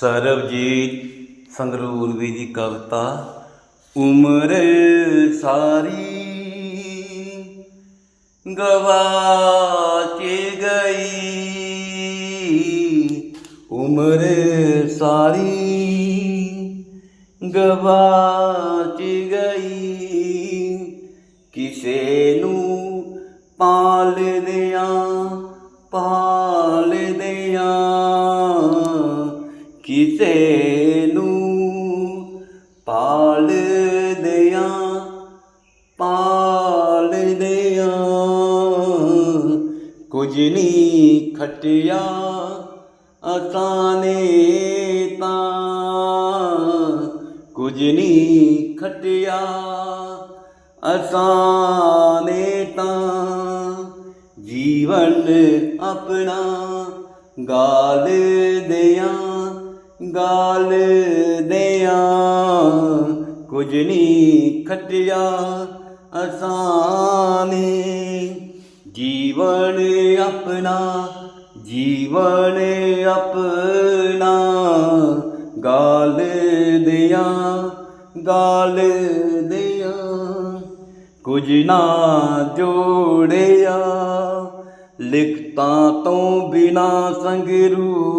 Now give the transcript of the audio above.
ਸਰਬਜੀਤ ਸੰਗਰੂਰਵੀ ਦੀ ਕਵਿਤਾ, ਉਮਰ ਸਾਰੀ ਗਵਾਚ ਗਈ। ਉਮਰ ਸਾਰੀ ਗਵਾਚ ਗਈ। ਕਿਸੇ ਨੂੰ ਪਾਲਦਿਆਂ ਪਾਲਦਿਆਂ ਕਿਸੇ ਨੂੰ ਪਾਲਦਿਆਂ ਪਾਲਦਿਆਂ ਕੁਝ ਨਹੀਂ ਖਟਿਆ ਅਸਾਨੇ ਤਾਂ। ਕੁਝ ਨਹੀਂ ਖਟਿਆ ਅਸਾਨੇ ਤਾਂ। ਜੀਵਨ ਆਪਣਾ ਗਾਲ ਗਾਲ ਦਿਆਂ। ਕੁਝ ਨਹੀਂ ਖਟਿਆ ਅਸਾਨੇ ਜੀਵਨ ਆਪਣਾ ਜੀਵਨ ਆਪਣਾ। ਗਾਲ ਦਿਆਂ ਗਾਲ ਦਿਆਂ। ਕੁਝ ਨਾ ਜੋੜਿਆ, ਲਿਖਤਾਂ ਤੋਂ ਬਿਨਾ ਸੰਗਰੂ